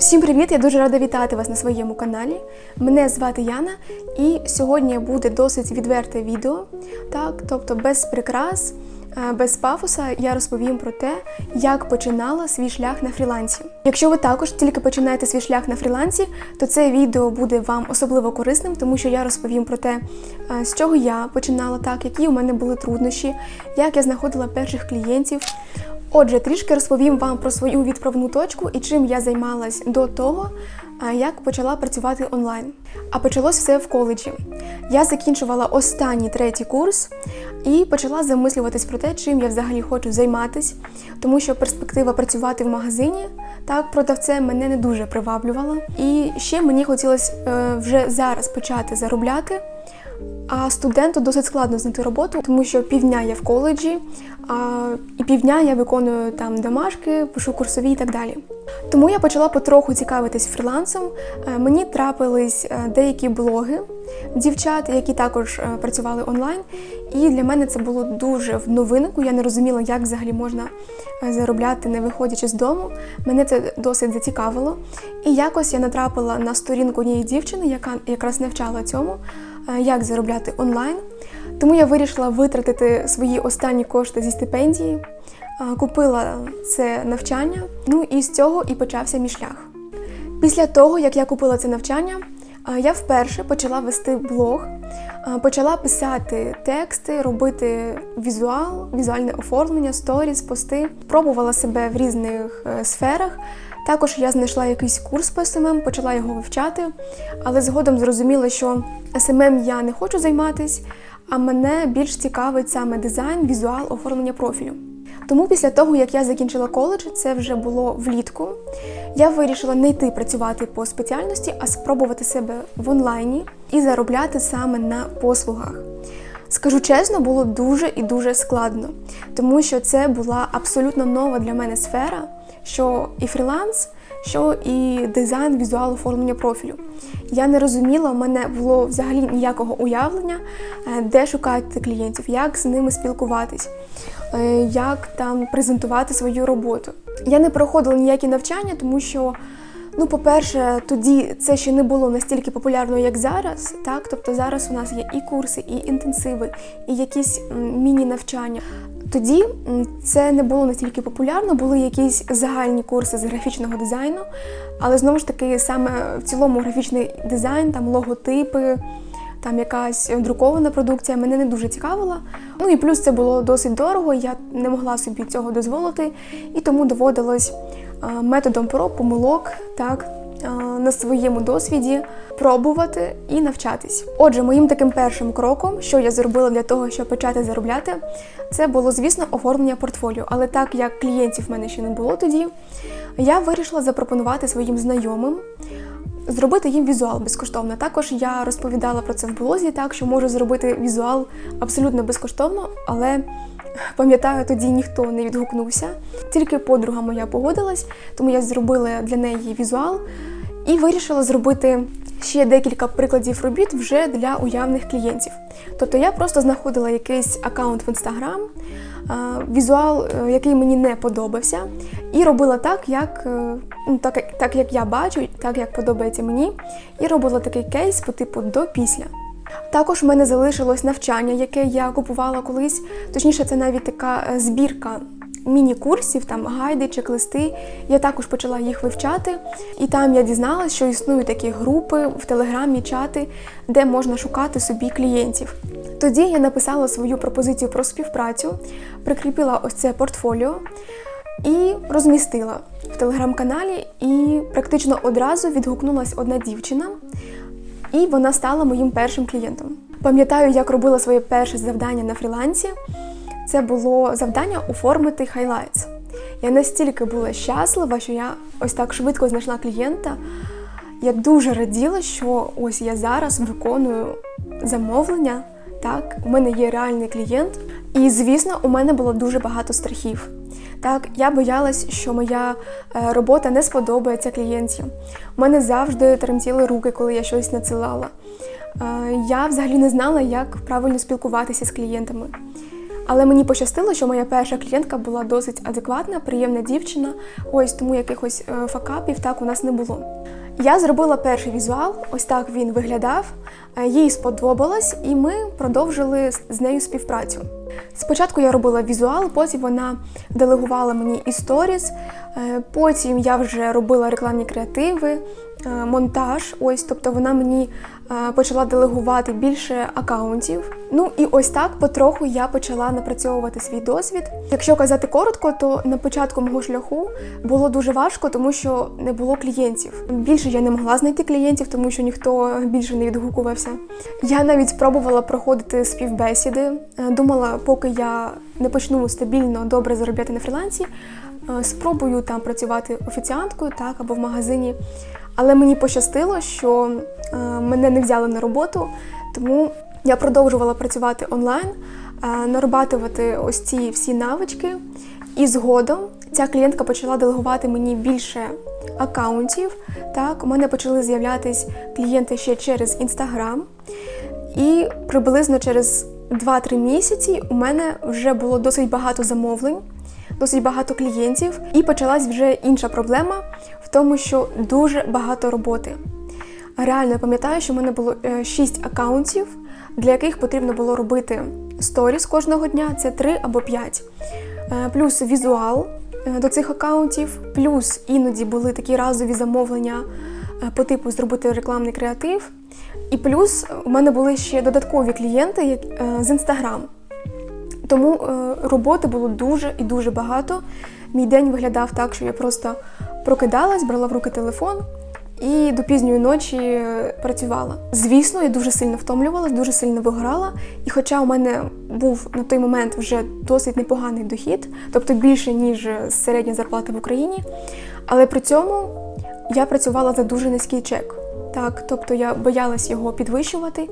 Всім привіт! Я дуже рада вітати вас на своєму каналі. Мене звати Яна, і сьогодні буде досить відверте відео. Так, тобто без прикрас, е, без пафоса я розповім про те, як починала свій шлях на фрілансі. Якщо ви також тільки починаєте свій шлях на фрілансі, то це відео буде вам особливо корисним, тому що я розповім про те, е, з чого я починала, так, які у мене були труднощі, як я знаходила перших клієнтів. Отже, трішки розповім вам про свою відправну точку і чим я займалась до того, як почала працювати онлайн. А почалось все в коледжі. Я закінчувала останній третій курс і почала замислюватись про те, чим я взагалі хочу займатись, тому що перспектива працювати в магазині так продавцем мене не дуже приваблювала. І ще мені хотілося е, вже зараз почати заробляти. А студенту досить складно знайти роботу, тому що півдня я в коледжі, а, і півдня я виконую там домашки, пишу курсові і так далі. Тому я почала потроху цікавитись фрілансом. Е, Мені трапились е, деякі блоги дівчат, які також е, працювали онлайн. І для мене це було дуже в новинку. Я не розуміла, як взагалі можна заробляти, не виходячи з дому. Мене це досить зацікавило. І якось я натрапила на сторінку однієї дівчини, яка якраз навчала цьому, як заробляти онлайн. Тому я вирішила витратити свої останні кошти зі стипендії, е, купила це навчання. Ну і з цього і почався мій шлях. Після того, як я купила це навчання, е, я вперше почала вести блог, е, почала писати тексти, робити візуал, візуальне оформлення, сторіс, пости. Пробувала себе в різних е, сферах. Також я знайшла якийсь курс по СММ, почала його вивчати, але згодом зрозуміла, що СММ я не хочу займатись, а мене більш цікавить саме дизайн, візуал, оформлення профілю. Тому після того, як я закінчила коледж, це вже було влітку, я вирішила не йти працювати по спеціальності, а спробувати себе в онлайні і заробляти саме на послугах. Скажу чесно, було дуже і дуже складно, тому що це була абсолютно нова для мене сфера, що і фріланс, що і дизайн, візуал оформлення профілю. Я не розуміла, у мене було взагалі ніякого уявлення, е, де шукати клієнтів, як з ними спілкуватись, е, як там презентувати свою роботу. Я не проходила ніякі навчання, тому що. Ну, по-перше, тоді це ще не було настільки популярно, як зараз. Так, тобто зараз у нас є і курси, і інтенсиви, і якісь міні-навчання. Тоді це не було настільки популярно, були якісь загальні курси з графічного дизайну, але знову ж таки, саме в цілому графічний дизайн, там логотипи, там якась друкована продукція мене не дуже цікавила. Ну і плюс це було досить дорого, я не могла собі цього дозволити, і тому доводилось е, методом проб, помилок, так, на своєму досвіді пробувати і навчатись. Отже, моїм таким першим кроком, що я зробила для того, щоб почати заробляти, це було, звісно, оформлення портфоліо. Але так як клієнтів в мене ще не було тоді, я вирішила запропонувати своїм знайомим зробити їм візуал безкоштовно. Також я розповідала про це в блозі, так що можу зробити візуал абсолютно безкоштовно, але пам'ятаю, тоді ніхто не відгукнувся. Тільки подруга моя погодилась, тому я зробила для неї візуал і вирішила зробити ще декілька прикладів робіт вже для уявних клієнтів. Тобто я просто знаходила якийсь аккаунт в інстаграм, візуал, е, який мені не подобався, і робила так, як, е, ну, так, так, як я бачу, так як подобається мені, і робила такий кейс по типу до-після. Також в мене залишилось навчання, яке я купувала колись. Точніше, це навіть така е, збірка міні-курсів, там гайди, чек-листи. Я також почала їх вивчати, і там я дізналась, що існують такі групи в телеграмі, чати, де можна шукати собі клієнтів. Тоді я написала свою пропозицію про співпрацю, прикріпила ось це портфоліо і розмістила в телеграм-каналі. І практично одразу відгукнулась одна дівчина, і вона стала моїм першим клієнтом. Пам'ятаю, як робила своє перше завдання на фрілансі. Це було завдання оформити хайлайтс. Я настільки була щаслива, що я ось так швидко знайшла клієнта. Я дуже раділа, що ось я зараз виконую замовлення. Так, у мене є реальний клієнт, і звісно, у мене було дуже багато страхів. Так, я боялась, що моя е, робота не сподобається клієнтів. У мене завжди тремтіли руки, коли я щось надсилала. Е, я взагалі не знала, як правильно спілкуватися з клієнтами. Але мені пощастило, що моя перша клієнтка була досить адекватна, приємна дівчина. Ось тому якихось е, факапів так у нас не було. Я зробила перший візуал, ось так він виглядав. Е, Їй сподобалось, і ми продовжили з- нею співпрацю. Спочатку я робила візуал, потім вона делегувала мені і сторіс, е, потім я вже робила рекламні креативи, монтаж. Ось, тобто вона мені почала делегувати більше акаунтів. Ну і ось так потроху я почала напрацьовувати свій досвід. Якщо казати коротко, то на початку мого шляху було дуже важко, тому що не було клієнтів. Більше я не могла знайти клієнтів, тому що ніхто більше не відгукувався. Я навіть спробувала проходити співбесіди. Е, Думала, поки я не почну стабільно добре заробляти на фрілансі, е, спробую там працювати офіціанткою, так або в магазині. Але мені пощастило, що е, мене не взяли на роботу, тому я продовжувала працювати онлайн, е, нарабатувати ось ці всі навички. І згодом ця клієнтка почала делегувати мені більше акаунтів. Так, у мене почали з'являтись клієнти ще через інстаграм. І приблизно через 2-3 місяці у мене вже було досить багато замовлень, досить багато клієнтів, і почалась вже інша проблема в тому, що дуже багато роботи. Реально я пам'ятаю, що в мене було 6 акаунтів, для яких потрібно було робити сторіс кожного дня, це 3 або 5. Е, Плюс візуал е, до цих акаунтів, плюс іноді були такі разові замовлення е, по типу зробити рекламний креатив. І плюс у мене були ще додаткові клієнти з інстаграм. Тому роботи було дуже і дуже багато. Мій день виглядав так, що я просто прокидалась, брала в руки телефон і до пізньої ночі працювала. Звісно, я дуже сильно втомлювалась, дуже сильно вигорала. І хоча у мене був на той момент вже досить непоганий дохід, тобто більше ніж середня зарплата в Україні, але при цьому я працювала за дуже низький чек. Так, тобто я боялась його підвищувати.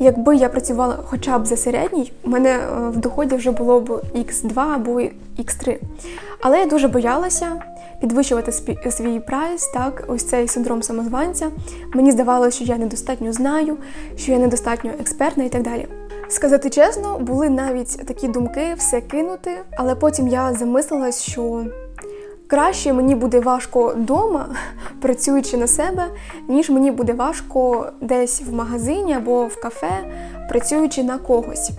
Якби я працювала хоча б за середній, у мене е, в доході вже було б X2 або X3. Але я дуже боялася підвищувати свій прайс, так, ось цей синдром самозванця. Мені здавалося, що я недостатньо знаю, що я недостатньо експертна і так далі. Сказати чесно, були навіть такі думки все кинути, але потім я замислилась, що краще мені буде важко вдома, працюючи на себе, ніж мені буде важко десь в магазині або в кафе, працюючи на когось.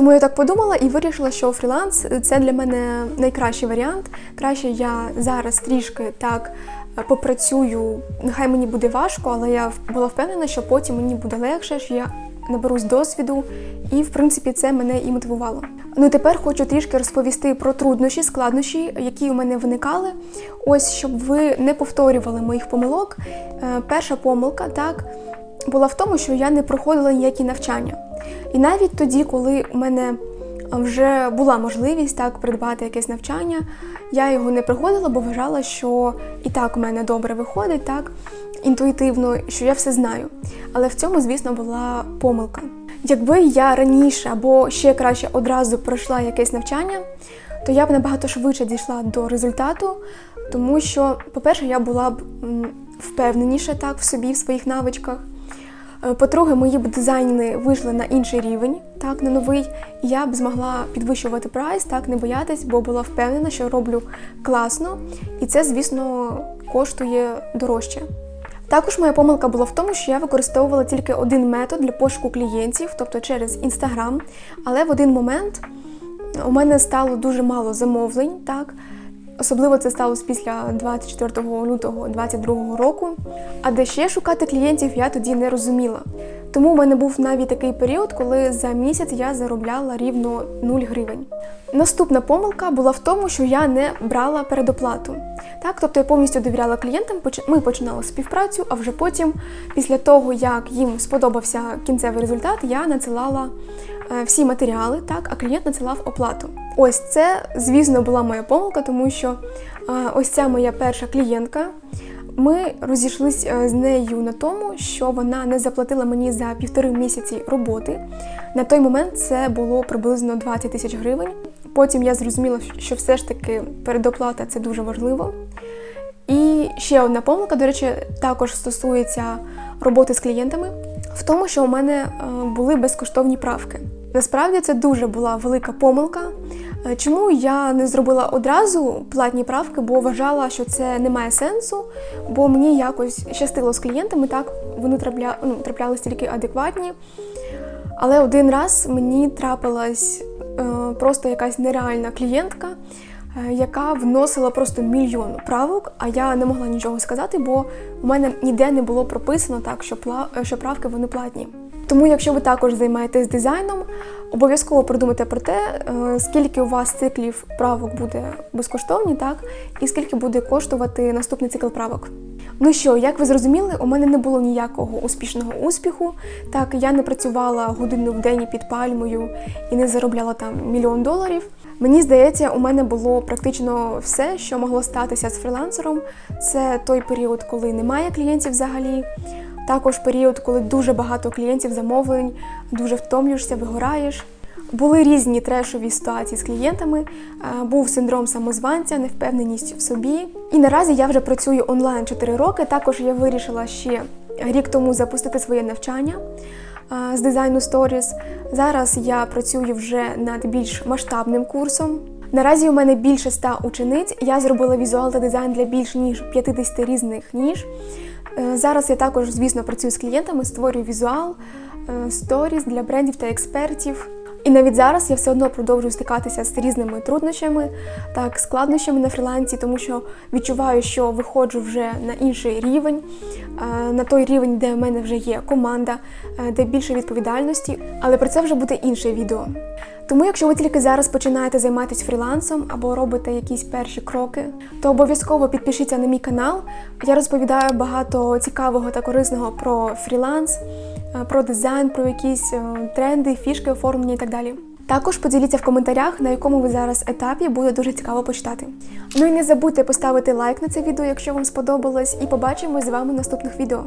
Тому я так подумала і вирішила, що фріланс це для мене найкращий варіант. Краще я зараз трішки так е, попрацюю. Нехай мені буде важко, але я була впевнена, що потім мені буде легше, що я наберусь досвіду, і в принципі це мене і мотивувало. Ну тепер хочу трішки розповісти про труднощі, складнощі, які у мене виникали. Ось щоб ви не повторювали моїх помилок. Е, Перша помилка так була в тому, що я не проходила ніякі навчання. І навіть тоді, коли у мене вже була можливість так придбати якесь навчання, я його не проходила, бо вважала, що і так у мене добре виходить, так інтуїтивно, що я все знаю. Але в цьому, звісно, була помилка. Якби я раніше або ще краще одразу пройшла якесь навчання, то я б набагато швидше дійшла до результату, тому що, по-перше, я була б впевненіша так в собі, в своїх навичках. Е, По-друге, мої б дизайни вийшли на інший рівень, так, на новий, і я б змогла підвищувати прайс, так, не боятись, бо була впевнена, що роблю класно, і це, звісно, коштує дорожче. Також моя помилка була в тому, що я використовувала тільки один метод для пошуку клієнтів, тобто через Інстаграм, але в один момент у мене стало дуже мало замовлень, так. Особливо це сталося після 24 лютого 2022 року. А де ще шукати клієнтів, я тоді не розуміла. Тому у мене був навіть такий період, коли за місяць я заробляла рівно 0 гривень. Наступна помилка була в тому, що я не брала передоплату. Так, тобто я повністю довіряла клієнтам, ми починали співпрацю, а вже потім, після того, як їм сподобався кінцевий результат, я надсилала е, всі матеріали, так, а клієнт надсилав оплату. Ось це, звісно, була моя помилка, тому що е, ось ця моя перша клієнтка. Ми розійшлись е, з нею на тому, що вона не заплатила мені за півтори місяці роботи. На той момент це було приблизно 20 тисяч гривень. Потім я зрозуміла, що все ж таки передоплата це дуже важливо. І ще одна помилка, до речі, також стосується роботи з клієнтами, в тому, що у мене е, були безкоштовні правки. Насправді це дуже була велика помилка. Е, Чому я не зробила одразу платні правки, бо вважала, що це не має сенсу, бо мені якось щастило з клієнтами, так вони трапля... ну, траплялись тільки адекватні. Але один раз мені трапилась е, просто якась нереальна клієнтка, е, яка вносила просто мільйон правок, а я не могла нічого сказати, бо у мене ніде не було прописано так, що, пла... що правки вони платні. Тому, якщо ви також займаєтесь дизайном, обов'язково продумайте про те, е, скільки у вас циклів правок буде безкоштовні, так, і скільки буде коштувати наступний цикл правок. Ну що, як ви зрозуміли, у мене не було ніякого успішного успіху. Так, я не працювала годину в день під пальмою і не заробляла там мільйон доларів. Мені здається, у мене було практично все, що могло статися з фрілансером. Це той період, коли немає клієнтів взагалі. Також період, коли дуже багато клієнтів замовлень, дуже втомлюєшся, вигораєш. Були різні трешові ситуації з клієнтами, е, був синдром самозванця, невпевненість в собі. І наразі я вже працюю онлайн 4 роки. Також я вирішила ще рік тому запустити своє навчання е, з дизайну сторіс. Зараз я працюю вже над більш масштабним курсом. Наразі у мене більше ста учениць. Я зробила візуал та дизайн для більш ніж 50 різних ніж. Е, Зараз я також, звісно, працюю з клієнтами, створюю візуал, е, сторіс для брендів та експертів. І навіть зараз я все одно продовжую стикатися з різними труднощами, так складнощами на фрілансі, тому що відчуваю, що виходжу вже на інший рівень, е, на той рівень, де в мене вже є команда, де більше відповідальності. Але про це вже буде інше відео. Тому, якщо ви тільки зараз починаєте займатися фрілансом або робите якісь перші кроки, то обов'язково підпишіться на мій канал. Я розповідаю багато цікавого та корисного про фріланс, е, про дизайн, про якісь е, тренди, фішки оформлення і так далі. Також поділіться в коментарях, на якому ви зараз етапі буде дуже цікаво почитати. Ну і не забудьте поставити лайк на це відео, якщо вам сподобалось, і побачимось з вами в наступних відео.